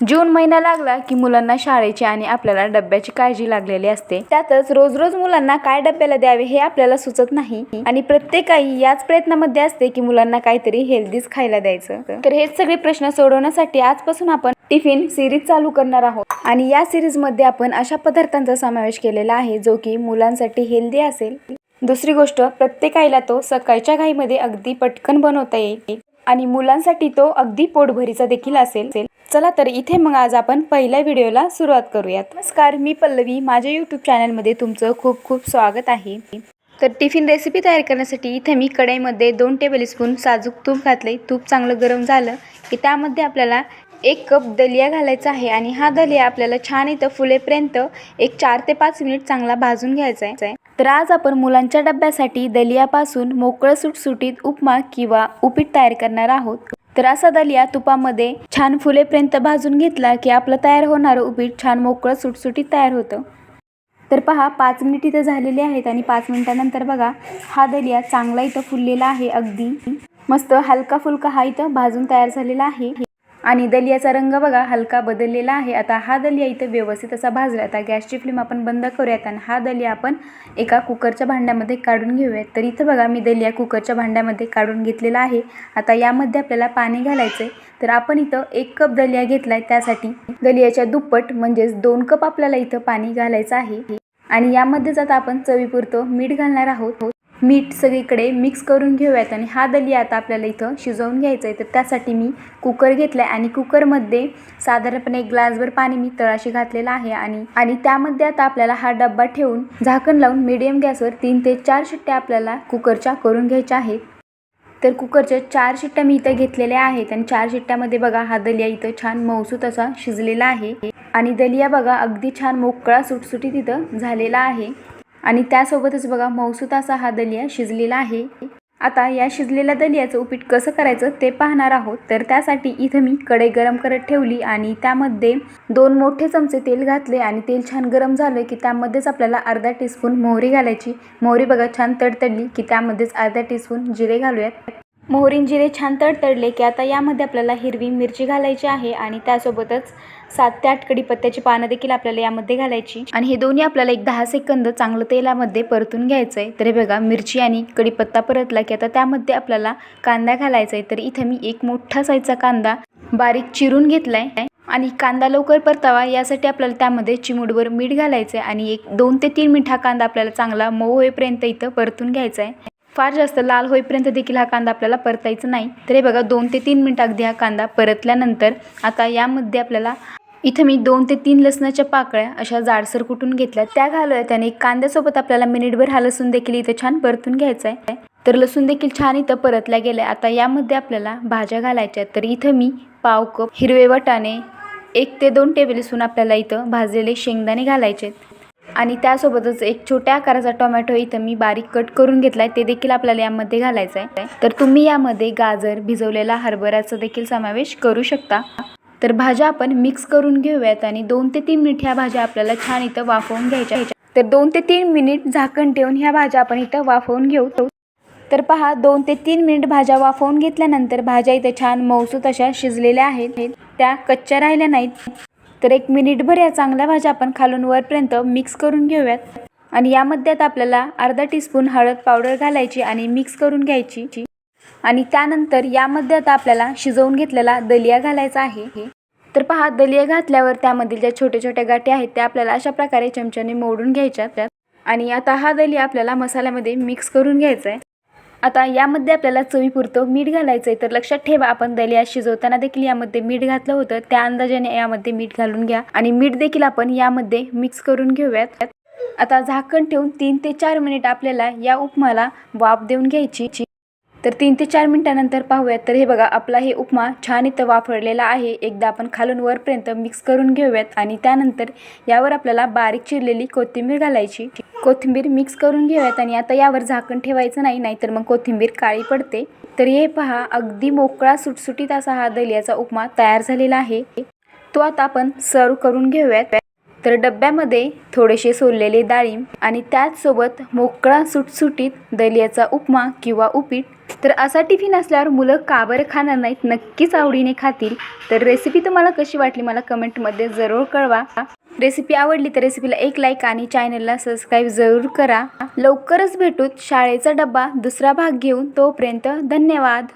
जून महिना लागला की मुलांना शाळेची आणि आपल्याला डब्याची काळजी लागलेली असते. त्यातच रोज रोज मुलांना काय डब्याला द्यावे हे आपल्याला सुचत नाही आणि प्रत्येक आई याच प्रयत्नामध्ये असते की मुलांना काहीतरी हेल्दीच खायला द्यायचं. तर हेच सगळे प्रश्न सोडवण्यासाठी आजपासून आपण टिफिन सिरीज चालू करणार आहोत. आणि या सिरीजमध्ये आपण अशा पदार्थांचा समावेश केलेला आहे जो की मुलांसाठी हेल्दी असेल. दुसरी गोष्ट प्रत्येक आईला तो सकाळच्या घाईमध्ये अगदी पटकन बनवता येईल आणि मुलांसाठी तो अगदी पोटभरीचा देखील असेल. चला तर इथे मग आज आपण पहिल्या व्हिडिओला सुरुवात करूयात. नमस्कार मी पल्लवी. माझ्या यूट्यूब चॅनलमध्ये तुमचं खूप खूप स्वागत आहे. तर टिफिन रेसिपी तयार करण्यासाठी इथे मी कढईमध्ये दोन टेबल स्पून साजूक तूप घातले तूप चांगलं गरम झालं की त्यामध्ये आपल्याला एक कप दलिया घालायचा आहे आणि हा दलिया आपल्याला छान इथं फुलेपर्यंत एक चार ते पाच मिनिट चांगला भाजून घ्यायचा आहे. तर आज आपण मुलांच्या डब्यासाठी दलियापासून मोकळं सुटसुटीत उपमा किंवा उपीट तयार करणार आहोत. तर असा दलिया तुपामध्ये छान फुलेपर्यंत भाजून घेतला की आपलं तयार होणारं उपीट छान मोकळं सुटसुटीत तयार होतं. तर पहा पाच मिनिट इथं झालेले आहेत आणि पाच मिनिटानंतर बघा हा दलिया चांगला इथं फुललेला आहे अगदी. मस्त हलका फुलका हा इथं भाजून तयार झालेला आहे. आणि दलियाचा रंग बघा हलका बदललेला आहे. आता हा दलिया इथं व्यवस्थित असा भाजला. आता गॅसची फ्लेम आपण बंद करूयात आणि हा दलिया आपण एका कुकरच्या भांड्यामध्ये काढून घेऊयात. तर इथं बघा मी दलिया कुकरच्या भांड्यामध्ये काढून घेतलेला आहे. आता यामध्ये आपल्याला पाणी घालायचं आहे तर आपण इथं एक कप दलिया घेतला आहे त्यासाठी दलियाच्या दुप्पट म्हणजेच दोन कप आपल्याला इथं पाणी घालायचं आहे. आणि यामध्येच आता आपण चवीपुरतं मीठ घालणार आहोत. मीठ सगळीकडे मिक्स करून घेऊयात आणि हा दलिया आता आपल्याला इथं शिजवून घ्यायचं आहे. तर त्यासाठी मी कुकर घेतला आहे आणि कुकरमध्ये साधारणपणे एक ग्लासभर पाणी मी तळाशी घातलेलं आहे आणि आणि त्यामध्ये आता आपल्याला हा डब्बा ठेवून झाकण लावून मिडियम गॅसवर तीन ते चार शिट्ट्या आपल्याला कुकरच्या करून घ्यायच्या आहेत. तर कुकरच्या चार शिट्ट्या मी इथं घेतलेल्या आहेत आणि चार शिट्ट्यामध्ये बघा हा दलिया इथं छान मौसूत असा शिजलेला आहे. आणि दलिया बघा अगदी छान मोकळा सुटसुटीत इथं झालेला आहे. आणि त्यासोबतच बघा मौसुताचा हा दलिया शिजलेला आहे. आता या शिजलेल्या दलियाचं उपीट कसं करायचं ते पाहणार आहोत. तर त्यासाठी इथं मी कढई गरम करत ठेवली आणि त्यामध्ये दोन मोठे चमचे तेल घातले आणि तेल छान गरम झालं की त्यामध्येच आपल्याला अर्धा टीस्पून मोहरी घालायची. मोहरी बघा छान तडतडली की त्यामध्येच अर्धा टीस्पून जिरे घालूयात. मोहरीन जिरे छान तडतडले की आता यामध्ये आपल्याला हिरवी मिरची घालायची आहे आणि त्यासोबतच सात ते आठ कडीपत्त्याची पानं देखील आपल्याला यामध्ये घालायची. आणि हे दोन्ही आपल्याला एक दहा सेकंद चांगलं तेलामध्ये परतून घ्यायचं आहे तर हे बघा मिरची आणि कडीपत्ता परतला की आता त्यामध्ये आपल्याला कांदा घालायचा आहे तर इथं मी एक मोठा साईजचा कांदा बारीक चिरून घेतला आहे आणि कांदा लवकर परतावा यासाठी आपल्याला त्यामध्ये चिमूडवर मीठ घालायचं आहे आणि एक दोन ते तीन मिनिट हा कांदा आपल्याला चांगला मऊ होईपर्यंत इथं परतून घ्यायचा आहे फार जास्त लाल होईपर्यंत देखील हा कांदा आपल्याला परतायचा नाही. तर हे बघा दोन ते तीन मिनिट अगदी हा कांदा परतल्यानंतर आता यामध्ये आपल्याला इथं मी दोन ते तीन लसणाच्या पाकळ्या अशा जाडसर कुटून घेतल्या त्या घालूया. त्याने कांद्यासोबत आपल्याला मिनिटभर हा लसूण देखील इथं छान परतून घ्यायचा आहे. तर लसूण देखील छान इथं परतल्या गेल्या आता यामध्ये आपल्याला भाज्या घालायच्या तर इथं मी पाव कप हिरवे वटाणे एक ते दोन टेबलस्पून आपल्याला इथं भाजलेले शेंगदाणे घालायचे आणि त्यासोबतच एक छोट्या आकाराचा टोमॅटो इथं मी बारीक कट करून घेतला आहे ते देखील आपल्याला यामध्ये घालायचं आहे तर तुम्ही यामध्ये गाजर भिजवलेला हरभऱ्याचा देखील समावेश करू शकता. तर भाज्या आपण मिक्स करून घेऊयात आणि दोन ते तीन मिनिट ह्या भाज्या आपल्याला छान इथं वाफवून घ्यायच्या. तर दोन ते तीन मिनिट झाकण ठेवून ह्या भाज्या आपण इथं वाफवून घेऊ. तर पहा दोन ते तीन मिनिट भाज्या वाफवून घेतल्यानंतर भाज्या इथे छान मौसूत अशा शिजलेल्या आहेत. त्या कच्च्या राहिल्या नाहीत. तर एक मिनिटभर या चांगल्या भाज्या आपण खालून वरपर्यंत मिक्स करून घेऊयात. आणि यामध्ये आता आपल्याला अर्धा टीस्पून हळद पावडर घालायची आणि मिक्स करून घ्यायची. आणि त्यानंतर यामध्ये आता आपल्याला शिजवून घेतलेला दलिया घालायचा आहे. तर पहा दलिया घातल्यावर त्यामधील ज्या छोट्या छोट्या गाठी आहेत त्या आपल्याला अशा प्रकारे चमच्याने मोडून घ्यायच्या त्यात आणि आता हा दलिया आपल्याला मसाल्यामध्ये मिक्स करून घ्यायचा आहे. आता यामध्ये आपल्याला चवीपुरतं मीठ घालायचं आहे तर लक्षात ठेवा आपण दलिया शिजवताना देखील यामध्ये मीठ घातलं होतं. त्या अंदाजाने यामध्ये मीठ घालून घ्या आणि मीठ देखील आपण यामध्ये मिक्स करून घेऊयात. आता झाकण ठेवून तीन ते चार मिनिट आपल्याला या उपमाला वाफ देऊन घ्यायची. तर तीन ते चार मिनटानंतर पाहूयात. तर हे बघा आपला हे उपमा छान इथं वाफळलेला आहे. एकदा आपण खालून वरपर्यंत मिक्स करून घेऊयात आणि त्यानंतर यावर आपल्याला बारीक चिरलेली कोथिंबीर घालायची. कोथिंबीर मिक्स करून घेऊयात आणि आता यावर झाकण ठेवायचं नाही नाहीतर मग कोथिंबीर काळी पडते. तर हे पहा अगदी मोकळा सुटसुटीत असा हा दलियाचा उपमा तयार झालेला आहे. तो आता आपण सर्व करून घेऊयात. तर डब्यामध्ये थोडेसे सोललेले डाळिंब आणि त्याचसोबत मोकळा सुटसुटीत दलियाचा उपमा किंवा उपीट. तर असा टिफिन असल्यावर मुलं का बरं खाणार नाहीत नक्कीच आवडीने खातील. तर रेसिपी तुम्हाला कशी वाटली मला कमेंटमध्ये जरूर कळवा. रेसिपी आवडली तर रेसिपीला एक लाईक आणि चॅनलला सबस्क्राईब जरूर करा. लवकरच भेटूत शाळेचा डब्बा दुसरा भाग घेऊन. तोपर्यंत धन्यवाद.